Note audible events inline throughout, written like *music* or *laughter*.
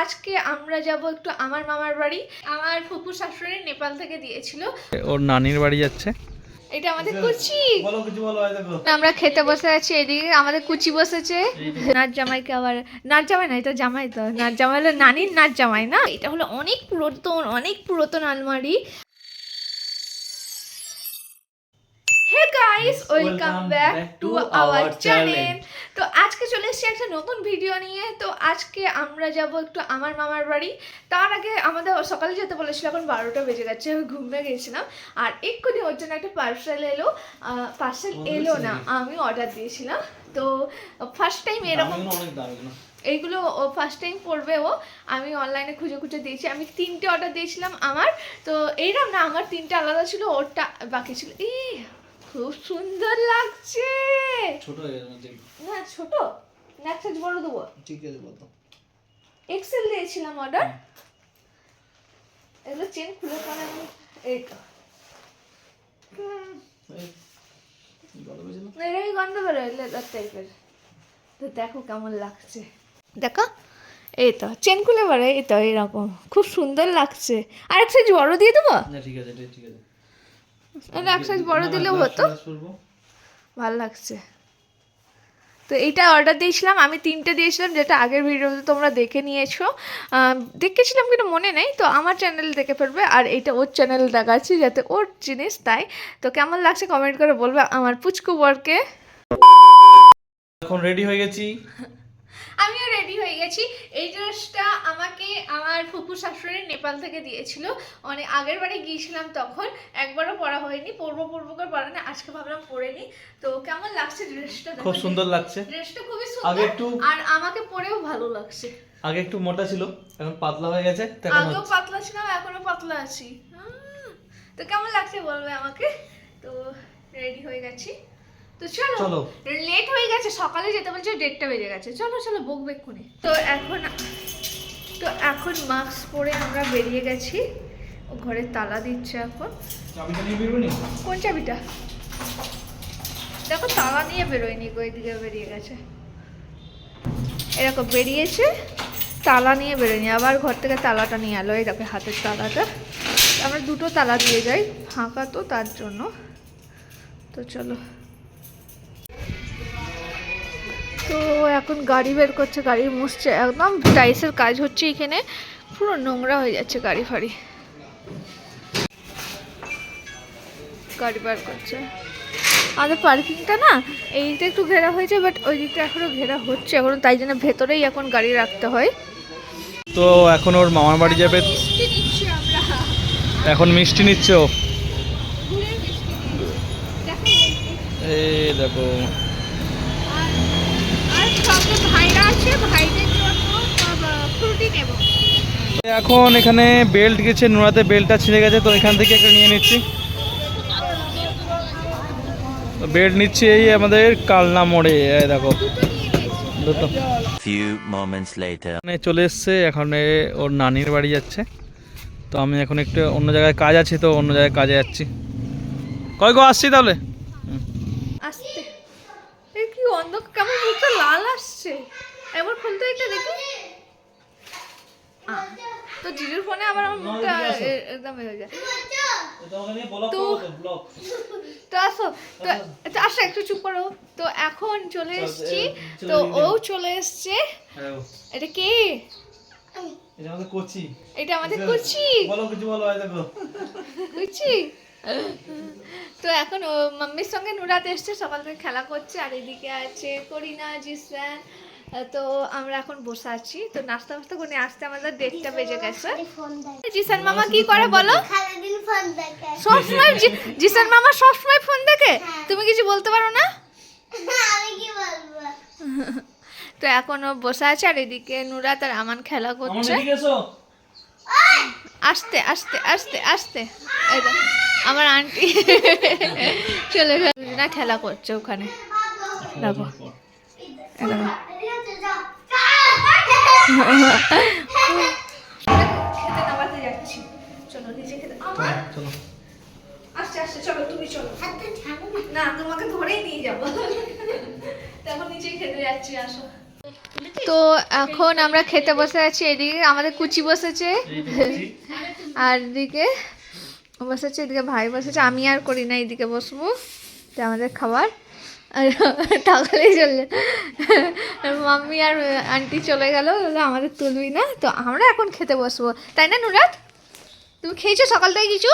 আজকে আমরা যাব একটু আমার মামার বাড়ি। আমার ফুপু শাশুড়ি নেপাল থেকে দিয়েছিল। ওর নানির বাড়ি যাচ্ছে। এটা আমাদের কুচি। বলো কিছু বলো দেখো। আমরা খেতে বসে আছি এদিকে আমাদের কুচি বসেছে। নাচ জামাইকে আবার নাচ জামাই না এটা জামাই তো। নাচ জামাই হলো নানির নাচ জামাই না? এটা হলো অনেক পুরাতন অনেক পুরাতন আলমারি। Hey guys welcome back to our channel তো আজকে চলে এসেছি একটা নতুন ভিডিও নিয়ে। তো আজকে আমরা যাব একটু আমার মামার বাড়ি। তার আগে আমাদের সকালে যেতে বলেছিল এখন বারোটা বেজে গেছে আমি ঘুমিয়ে গেছিলাম। আর এক্ষুনি ওর জন্য একটা পার্সেল এলো। পার্সেল এলো না আমি অর্ডার দিয়েছিলাম। তো ফার্স্ট টাইম এরকম এইগুলো ও ফার্স্ট টাইম পড়বে ও। আমি অনলাইনে খুঁজে খুঁজে দিয়েছি। আমি তিনটে অর্ডার দিয়েছিলাম আমার। তো এইরকম না আমার তিনটে আলাদা ছিল ওরটা বাকি ছিল। এই খুব সুন্দর লাগছে। ছোট হয়ে গেছে না ছোট। না এক size বড় দেবো। ঠিক আছে বলতো এক্সেল দিয়েছিলাম অর্ডার এগুলো চেন খুলে পরে আমি এই তো গন্ধ বেরোয় লেদার টাইপের তো দেখো কেমন লাগছে। দেখো এই তো চেন খুলে বেরোয় এই তো এরকম। খুব সুন্দর লাগছে। আর একটা বড় দিয়ে দেবো? না ঠিক আছে ঠিক আছে। এটা এক সাইজ বড় দিলেও হতো। ভালো লাগছে। তো এইটা অর্ডার দিয়েছিলাম আমি তিনটে দিয়েছিলাম যেটা আগের ভিডিওতে তোমরা দেখে নিয়েছো। দেখেছিলাম কিন্তু মনে নেই তো আমার চ্যানেল দেখে ফেলবে আর এটা ওর চ্যানেল দেখাচ্ছি যাতে ওর জিনিস তাই। তো কেমন লাগছে কমেন্ট করে বলবে আমার পুচকু বরকে। এখন রেডি হয়ে গেছি। আমিও রেডি হয়ে গেছি। এই ড্রেসটা আমাকে আমার ফুপু শাশুড়ি নেপাল থেকে দিয়েছিল। অনেক আগের বারে গিয়েছিলাম তখন একবারও পরা হয়নি পরবো পরবো করে পরা না আজকে ভাবলাম পরে নি তো কেমন লাগছে ড্রেসটা খুব সুন্দর লাগছে। ড্রেসটা খুবই আগে সুন্দর একটু- আর আমাকে পরেও ভালো লাগছে। আগে একটু মোটা ছিল এখন পাতলা হয়ে গেছে আগেও পাতলা ছিলাম এখনও পাতলা আছি। তো কেমন লাগছে বলবে আমাকে? তো রেডি হয়ে গেছি। তো চলো। লেট হয়ে গেছে সকালে যেতে বলছে দেড়টা বেজে গেছে। চলো চলো বকবে এক্ষুনি তো এখন তো এখন মাস্ক পরে আমরা বেরিয়ে গেছি। ও ঘরে তালা দিচ্ছে এখন। কোন চাবিটা? দেখো তালা নিয়ে বেরোয়নি গো এদিকে বেরিয়ে গেছে। এরকম বেরিয়েছে তালা নিয়ে বেরোয়নি। আবার ঘর থেকে তালাটা নিয়ে এলো এই দেখো হাতের তালাটা। আমরা দুটো তালা দিয়ে যাই ফাঁকা তো তার জন্য। তো চলো। এখন গাড়ি বের করছে, গাড়ি মুছছে, একদম টাইসের কাজ হচ্ছে এখানে। পুরো নোংরা হয়ে যাচ্ছে গাড়ি ফাড়ি। গাড়ি বার করছে। আমাদের পার্কিংটা না, এই দিকটা একটু ঘেরা হয়েছে বাট ওই দিকটা এখনও ঘেরা হচ্ছে এখনও, তাই জন্য ভেতরেই এখন গাড়ি রাখতে হয়। তো এখন ওর মামার বাড়ি যাবে। এখন মিষ্টি নিচ্ছে? এই দেখো আর আর সঙ্গে ভাইরা আছে ভাইদের জন্য সব ফ্রুটি নেব এখন এখানে বেল্ট গেছে নোড়াতে বেল্টটা ছিঁড়ে গেছে তো এখান থেকে একটা নিয়ে নিচ্ছি। বেল্ট নিচ্ছি এই আমাদের কালনা মোড়ে দেখো। চলে এসছে এখানে ওর নানির বাড়ি যাচ্ছে। তো আমি এখন একটু অন্য জায়গায় কাজ আছে তো অন্য জায়গায় কাজে যাচ্ছি। কয় গো আসছি তাহলে? কি অন্ধকার কেমন লাল আসছে। একবার খুলতে এটা দেখি। তো জিজুর ফোনে আবার আমার মুখটা একদম হয়ে যায়। তো তো আসো তো তো আসো একটু চুপ করো। তো এখন চলে এসেছি। তো ও চলে এসছে। এটা কে? এটা আমাদের কোচি। এটা আমাদের কুচি। বলো কিছু বলো দেখো। কুচি? তো এখন মাম্মির সঙ্গে নুরাত এসছে সকাল থেকে খেলা করছে আর এদিকে আছে করিনা জিসান তো আমরা এখন বসে আছি তো নাস্তা মাস্তা করে আসতে আমাদের দেড়টা বেজে গেছে জিসান মামা কি করে বলো সারাদিন ফোন দেখে সবসময় জিসান মামা সবসময় ফোন দেখে তুমি কিছু বলতে পারো না আমি কি বলব তো এখন ও বসে আছে আর এদিকে নুরা তার আমান খেলা করছে আস্তে আস্তে আস্তে আস্তে আমার আন্টি চলে গেল না খেলা করছে ওখানে দেখো দেখো। খেতে নামাতে যাচ্ছি। চলো নিচে খেতে। আমার চলো আস্তে আস্তে চলো তুমি চলো। না না তোমাকে ধরেই নিয়ে যাব। তখন নিচেই খেতে যাচ্ছি আসো। তো এখন আমরা খেতে বসে আছি এদিকে আমাদের কুচি বসেছে। আর এদিকে বসেছে এদিকে ভাই বসেছে। আমি আর করি না এদিকে বসবো। আমাদের খাবার। আর *laughs* তাহলেই চললে মাম্মি আর আন্টি চলে গেল আমাদের তুলবি না? তো আমরা এখন খেতে বসবো। তাই না নুরাত? তুমি খেয়েছো সকাল থেকে কিছু?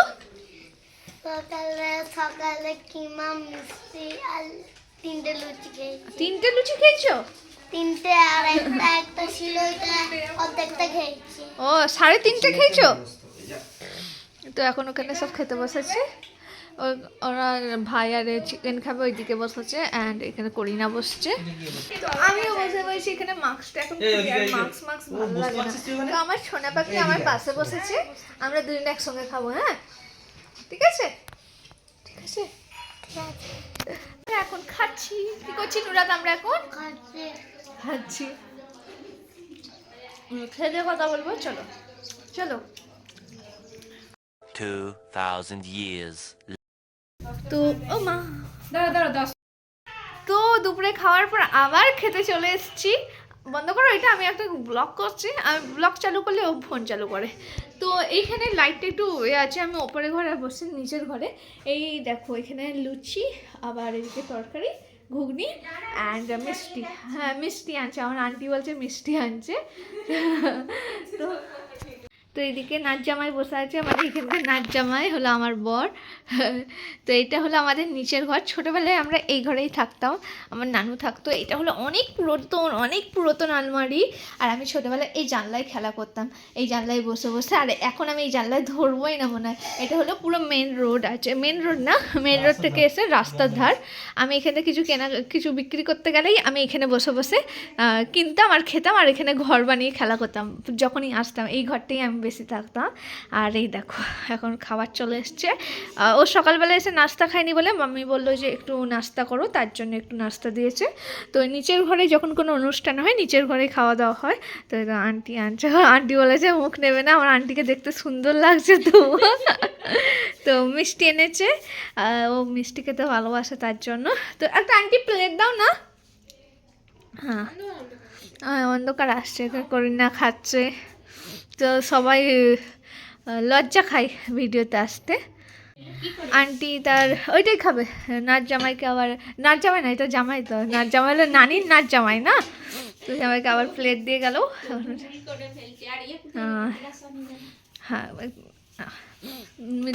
সকালে সকালে কিমা মিষ্টি আর তিনটে লুচি খেয়েছি। তিনটে লুচি খেয়েছো? তিনটে আর একটা একটা ছিল অর্ধেকটা খেয়েছি। ও সাড়ে তিনটে খেয়েছো? তো এখন ওখানে সব খেতে বসেছে। ওরা ভাই আর চিকেন খাবে ওইদিকে বসেছে অ্যান্ড এখানে করিনা বসছে। তো আমিও বসে বসেছি এখানে মাস্কটা এখন মাস্ক মাস্ক ভালো লাগে না। তো আমার সোনা পাখি আমার পাশে বসেছে আমরা দুজন একসঙ্গে খাব হ্যাঁ? ঠিক আছে? ঠিক আছে? এখন খাচ্ছি। কি করছি নুরাত আমরা এখন? খাচ্ছি। দিয়ে কথা বলব চলো। চলো। 2,000 years তো ও মা। দাঁড়া দাঁড়া দশ তো দুপুরে খাওয়ার পর আবার খেতে চলে এসেছি। বন্ধ করো এটা আমি একটা ব্লগ করছি। আমি ব্লগ চালু করলে ও ফোন চালু করে। তো এইখানে লাইটটা একটু এ আছে আমি ওপরে ঘরে বসছি নিচের ঘরে। এই দেখো এখানে লুচি আবার এদিকে তরকারি ঘুগনি অ্যান্ড মিষ্টি। হ্যাঁ মিষ্টি আনছে। আমার আন্টি বলছে মিষ্টি আনছে। তো তো এদিকে নাচ জামাই বসে আছে আমাদের এখানকার নাচ জামাই হলো আমার বর। তো এটা হলো আমাদের নিচের ঘর। ছোটোবেলায় আমরা এই ঘরেই থাকতাম আমার নানু থাকতো। এটা হলো অনেক পুরাতন অনেক পুরাতন আলমারি। আর আমি ছোটোবেলায় এই জানলায় খেলা করতাম। এই জানলায় বসে বসে আর এখন আমি এই জানলায় ধরবোই না মনে হয়। এটা হলো পুরো মেন রোড আছে। মেন রোড না মেন রোড থেকে এসে রাস্তার ধার। আমি এখানে কিছু কেনা কিছু বিক্রি করতে গেলেই আমি এখানে বসে বসে কিনতাম আর খেতাম আর এখানে ঘর বানিয়ে খেলা করতাম। যখনই আসতাম এই ঘরটাই আমি বেশি থাকতাম। আর এই দেখো, এখন খাবার চলে এসছে। ও সকালবেলা এসে নাস্তা খায়নি বলে মাম্মি বলল যে একটু নাস্তা করো, তার জন্য একটু নাস্তা দিয়েছে। তো নিচের ঘরে যখন কোনো অনুষ্ঠান হয়, নিচের ঘরে খাওয়া দাওয়া হয়। তো আন্টি আনছে আন্টি বলেছে মুখ নেবে না, আমার আন্টিকে দেখতে সুন্দর লাগছে তো। তো মিষ্টি এনেছে। ও মিষ্টি খেতে ভালোবাসে তার জন্য। তো একটা আন্টি প্লেট দাও না। হ্যাঁ। অন্ধকার আসছে করিনা খাচ্ছে। তো সবাই লজ্জা খায় ভিডিওতে আসতে। আন্টি তার ওইটাই খাবে। নাচ জামাইকে আবার নাচ জামাই না এটা জামাই তো। নাচ জামাই হলো নানির নাচ জামাই না? তো জামাইকে আবার প্লেট দিয়ে গেল। হ্যাঁ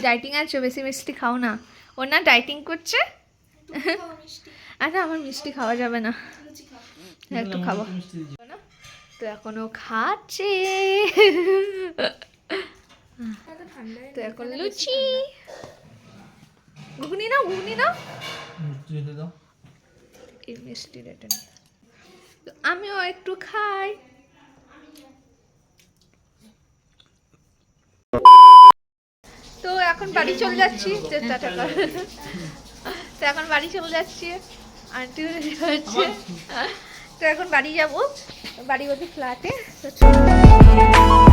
ডাইটিং আছো বেশি মিষ্টি খাও না। ও না ডাইটিং করছে? আচ্ছা আমার মিষ্টি খাওয়া যাবে না। একটু খাব। না? তো এখনও খাচ্ছে। তো এখন লুচি। ঘুগনি না ঘুগনি না এই মিষ্টি রেটে আমিও একটু খাই। তো এখন বাড়ি চলে যাচ্ছি। যে কর। তো এখন বাড়ি চলে যাচ্ছি। আন্টি হচ্ছে তো এখন বাড়ি যাব বাড়ি বলতে ফ্ল্যাটে তো।